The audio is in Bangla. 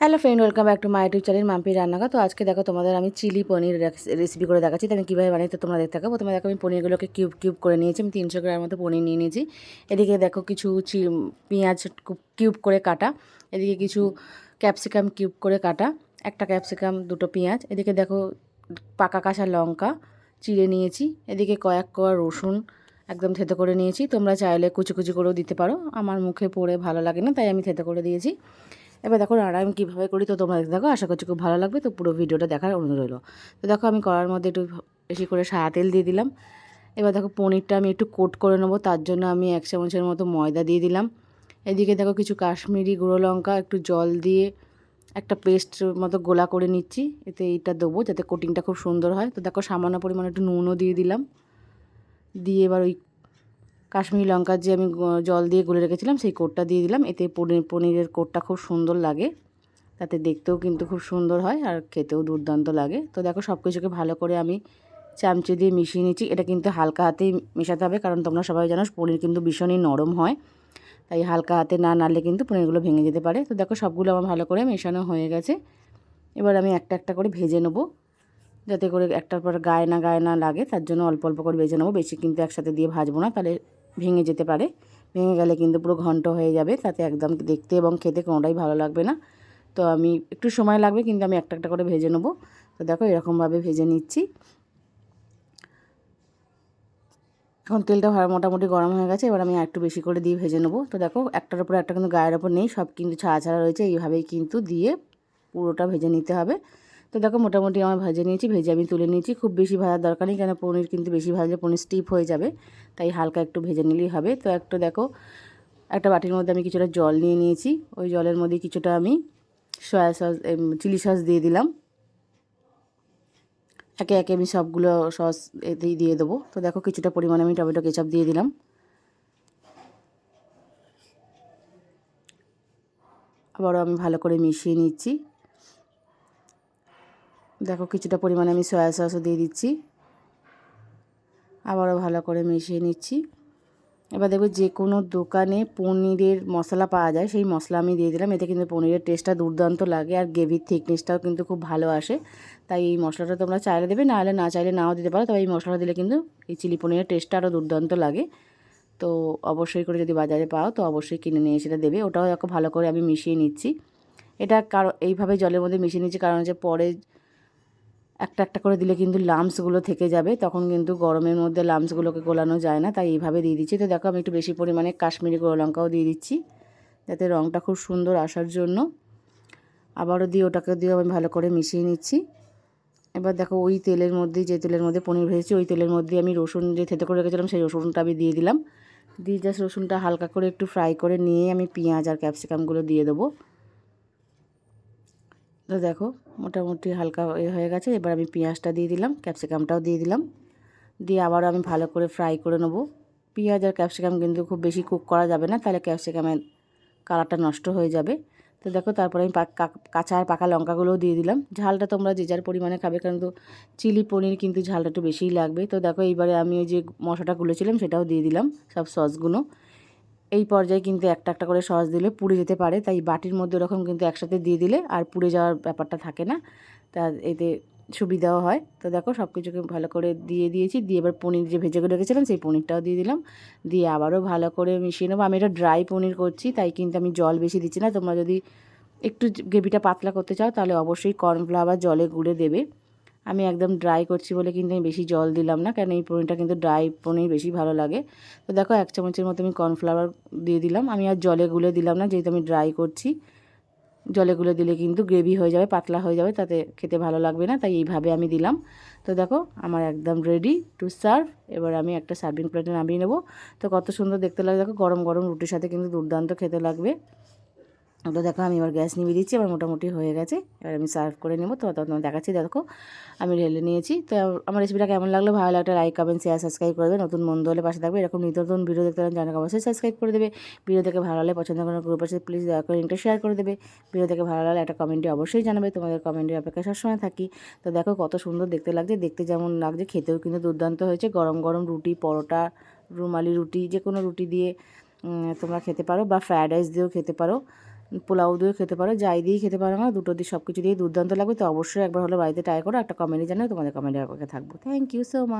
Hello friend, welcome back to my YouTube channel Mampi Rannaghar তো আজকে দেখো তোমাদের আমি চিলি পনির রেসিপি করে দেখাচ্ছি। তো আমি কীভাবে বানাই তো তোমরা দেখতে থাকো। প্রথমে দেখো আমি পনিরগুলোকে কিউব কিউব করে নিয়েছি। আমি তিনশো গ্রামের মতো পনির নিয়ে নিয়েছি। এদিকে দেখো কিছু পেঁয়াজ কিউব করে কাটা। এদিকে কিছু ক্যাপসিকাম কিউব করে কাটা। একটা ক্যাপসিকাম দুটো পেঁয়াজ। এদিকে দেখো পাকা কাঁচা লঙ্কা চিড়ে নিয়েছি। এদিকে কয়েক কোয়া রসুন একদম থেতো করে নিয়েছি। তোমরা চাইলে কুচি কুচি করেও দিতে পারো। আমার মুখে পড়ে ভালো লাগে না, তাই আমি থেতো করে দিয়েছি। এবার দেখো রান্না আমি কীভাবে করি তো তোমরা দেখো, আশা করছি খুব ভালো লাগবে। তো পুরো ভিডিওটা দেখার অনুরোধ রইল। তো দেখো আমি কড়ার মধ্যে একটু বেশি করে সাদা তেল দিয়ে দিলাম। এবার দেখো পনিরটা আমি একটু কোট করে নেব, তার জন্য আমি এক চামচের মতো ময়দা দিয়ে দিলাম। এদিকে দেখো কিছু কাশ্মীরি গুঁড়ো লঙ্কা, একটু জল দিয়ে একটা পেস্ট মতো গোলা করে নিচ্ছি, এতে এইটা দেবো যাতে কোটিংটা খুব সুন্দর হয়। তো দেখো সামান্য পরিমাণে একটু নুনও দিয়ে দিলাম। দিয়ে এবার ওই কাশ্মীরি লঙ্কার যে আমি জল দিয়ে গুলে রেখেছিলাম, সেই কোটটা দিয়ে দিলাম। এতে পনির, পনিরের কোটটা খুব সুন্দর লাগে। তাতে দেখতেও কিন্তু খুব সুন্দর হয় আর খেতেও দুর্দান্ত লাগে। তো দেখো সব কিছুকে ভালো করে আমি চামচে দিয়ে মিশিয়ে নিচ্ছি। এটা কিন্তু হালকা হাতেই মেশাতে হবে, কারণ তোমরা সবাই জানো পনির কিন্তু ভীষণই নরম হয়। তাই হালকা হাতে না নাড়লে কিন্তু পনিরগুলো ভেঙে যেতে পারে। তো দেখো, সবগুলো আমার ভালো করে মেশানো হয়ে গেছে। এবার আমি একটা একটা করে ভেজে নেব, যাতে করে একটার পর গায়ে না গায়ে না লাগে। তার জন্য অল্প অল্প করে ভেজে নেব। বেশি কিন্তু একসাথে দিয়ে ভাজবো না। তাহলে ভেঙে যেতে পারে। ভেঙে গেলে কিন্তু পুরো ঘন্ট হয়ে যাবে। তাতে একদম দেখতে এবং খেতে কোনোটাই ভালো লাগবে না। তো আমি একটু সময় লাগবে কিন্তু আমি একটা একটা করে ভেজে নেব। তো দেখো এরকমভাবে ভেজে নিচ্ছি। এখন তেলটা ভালো মোটামুটি গরম হয়ে গেছে। এবার আমি একটু বেশি করে দিয়ে ভেজে নেব। তো দেখো একটার উপর একটা কিন্তু গায়ের ওপর নেই। সব কিন্তু ছাড়া ছাড়া রয়েছে। এইভাবেই কিন্তু দিয়ে পুরোটা ভেজে নিতে হবে। তো দেখো মোটামুটি আমার ভেজে নিয়েছি, ভেজে আমি তুলে নিয়েছি। খুব বেশি ভাজার দরকার নেই, কেন পনির কিন্তু বেশি ভাজলে পনির স্টিপ হয়ে যাবে, তাই হালকা একটু ভেজে নিলেই হবে। তো একটু দেখো, একটা বাটির মধ্যে আমি কিছুটা জল নিয়ে নিয়েছি। ওই জলের মধ্যে কিছুটা আমি সয়া সস চিলি সস দিয়ে দিলাম। একে একে আমি সবগুলো সস এতেই দিয়ে দেবো। তো দেখো কিছুটা পরিমাণে আমি টমেটো কেচাপ দিয়ে দিলাম। আবারও আমি ভালো করে মিশিয়ে নিচ্ছি। দেখো কিছুটা পরিমাণে আমি সয়া সসও দিয়ে দিচ্ছি। আবারও ভালো করে মিশিয়ে নিচ্ছি। এবার দেখবে যে কোনো দোকানে পনিরের মশলা পাওয়া যায়, সেই মশলা আমি দিয়ে দিলাম। এতে কিন্তু পনিরের টেস্টটা দুর্দান্ত লাগে আর গ্রেভির থিকনেসটাও কিন্তু খুব ভালো আসে। তাই এই মশলাটা তোমরা চাইলে দেবে না হলে না চাইলে নাও দিতে পারো। তবে এই মশলাটা দিলে কিন্তু এই চিলি পনিরের টেস্টটা আরও দুর্দান্ত লাগে। তো অবশ্যই করে যদি বাজারে পাও, তো অবশ্যই কিনে নিয়ে সেটা দেবে। ওটাও ভালো করে আমি মিশিয়ে নিচ্ছি। এটা কারও, এইভাবে জলের মধ্যে মিশিয়ে নিচ্ছি, কারণ হচ্ছে পরে একটা একটা করে দিলে কিন্তু লামসগুলো থেকে যাবে। তখন কিন্তু গরমের মধ্যে লামসগুলোকে গোলানো যায় না, তাই এইভাবে দিয়ে দিচ্ছি। তো দেখো আমি একটু বেশি পরিমাণে কাশ্মীরি গুঁড়ো লঙ্কাও দিয়ে দিচ্ছি, যাতে রঙটা খুব সুন্দর আসার জন্য। আবারও দিয়ে ওটাকে দিয়ে আমি ভালো করে মিশিয়ে নিচ্ছি। এবার দেখো ওই তেলের মধ্যে, যে তেলের মধ্যে পনির ভেজেছি, ওই তেলের মধ্যে আমি রসুন যে থেতে করে রেখেছিলাম, সেই রসুনটা আমি দিয়ে দিলাম। দিয়ে জাস্ট রসুনটা হালকা করে একটু ফ্রাই করে নিয়ে আমি পেঁয়াজ আর ক্যাপসিকামগুলো দিয়ে দেবো। তো দেখো, মোটামুটি হালকা এ হয়ে গেছে। এবার আমি পেঁয়াজটা দিয়ে দিলাম, ক্যাপসিকামটাও দিয়ে দিলাম। দিয়ে আবারও আমি ভালো করে ফ্রাই করে নেব। পেঁয়াজ আর ক্যাপসিকাম কিন্তু খুব বেশি কুক করা যাবে না, তাহলে ক্যাপসিকামের কালারটা নষ্ট হয়ে যাবে। তো দেখো, তারপরে আমি কাঁচা আর পাকা লঙ্কাগুলোও দিয়ে দিলাম। ঝালটা তোমরা যে যার পরিমাণে খাবে, কারণ তো চিলি পনির কিন্তু ঝালটা একটু বেশিই লাগবে। তো দেখো, এইবারে আমি ওই যে মশলাটা গুলেছিলাম, সেটাও দিয়ে দিলাম, সব সসগুলো। এই পর্যায়ে কিন্তু একটা একটা করে সস দিলে পুড়ে যেতে পারে। তাই বাটির মধ্যে ওরকম কিন্তু একসাথে দিয়ে দিলে আর পুড়ে যাওয়ার ব্যাপারটা থাকে না। তা এতে সুবিধাও হয়। তো দেখো সব কিছুকে ভালো করে দিয়ে দিয়েছি। দিয়ে এবার পনির যে ভেজে করে রেখেছিলাম, সেই পনিরটাও দিয়ে দিলাম। দিয়ে আবারও ভালো করে মিশিয়ে নেব। আমি এটা ড্রাই পনির করছি, তাই কিন্তু আমি জল বেশি দিচ্ছি না। তোমরা যদি একটু গ্রেভিটা পাতলা করতে চাও, তাহলে অবশ্যই কর্নফ্লাওয়ার জলে গুলে দেবে। আমি একদম ড্রাই করছি বলে কিন্তু আমি বেশি জল দিলাম না, কারণ এই পনিরটা কিন্তু ড্রাই পনির বেশি ভালো লাগে। তো দেখো এক চামচের মতো আমি কর্নফ্লাওয়ার দিয়ে দিলাম। আমি আর জলে গুলে দিলাম না, যেহেতু আমি ড্রাই করছি। জলে গুলে দিলে কিন্তু গ্রেভি হয়ে যাবে, পাতলা হয়ে যাবে, তাতে খেতে ভালো লাগবে না, তাই এইভাবে আমি দিলাম। তো দেখো আমার একদম রেডি টু সার্ভ এবার আমি একটা সার্ভিং প্লেটে নামিয়ে নেব। তো কত সুন্দর দেখতে লাগে দেখো গরম গরম রুটির সাথে কিন্তু দুর্দান্ত খেতে লাগবে। ওটা দেখো, আমি এবার গ্যাস নিভিয়ে দিচ্ছি আমার মোটামুটি হয়ে গেছে। এবার আমি সার্ভ করে নেব। তো তোমার দেখাচ্ছি, দেখো, আমি ঢেলে নিয়েছি। তো আমার রেসিপিটা কেমন লাগল ভালো লাগলে লাইক কমেন্ট শেয়ার সাবস্ক্রাইব করবে নতুন বন্ধু হলে পাশে থাকবে। এরকম নিত্য নতুন ভিডিও দেখতে হলে জানাকে অবশ্যই সাবস্ক্রাইব করে দেবে। ভিডিও দেখে ভালো লাগলে পছন্দ কোনো গ্রুপ আছে প্লিজ দয়া করে লিঙ্কটা শেয়ার করে দেবে। ভিডিও দেখে ভালো লাগলে একটা কমেন্টে অবশ্যই জানাবে। তোমাদের কমেন্টের অপেক্ষা সবসময় থাকি। তো দেখো, কত সুন্দর দেখতে লাগছে। দেখতে যেমন লাগছে, খেতেও কিন্তু দুর্দান্ত হয়েছে। গরম গরম রুটি, পরোটা, রুমালি রুটি যে কোনো রুটি দিয়ে তোমরা খেতে পারো বা ফ্রায়েড রাইস দিয়েও খেতে পারো। পোলাও দিয়ে খেতে পারো, যাই দিয়েই খেতে পারো না, দুটো দিয়ে সব কিছু দিয়ে দুর্দান্ত লাগবে। তো অবশ্যই একবার হলে বাড়িতে ট্রাই করো, একটা কমেন্টে জানাও, তোমাদের কমেন্টে অপেক্ষা থাকব। Thank you so much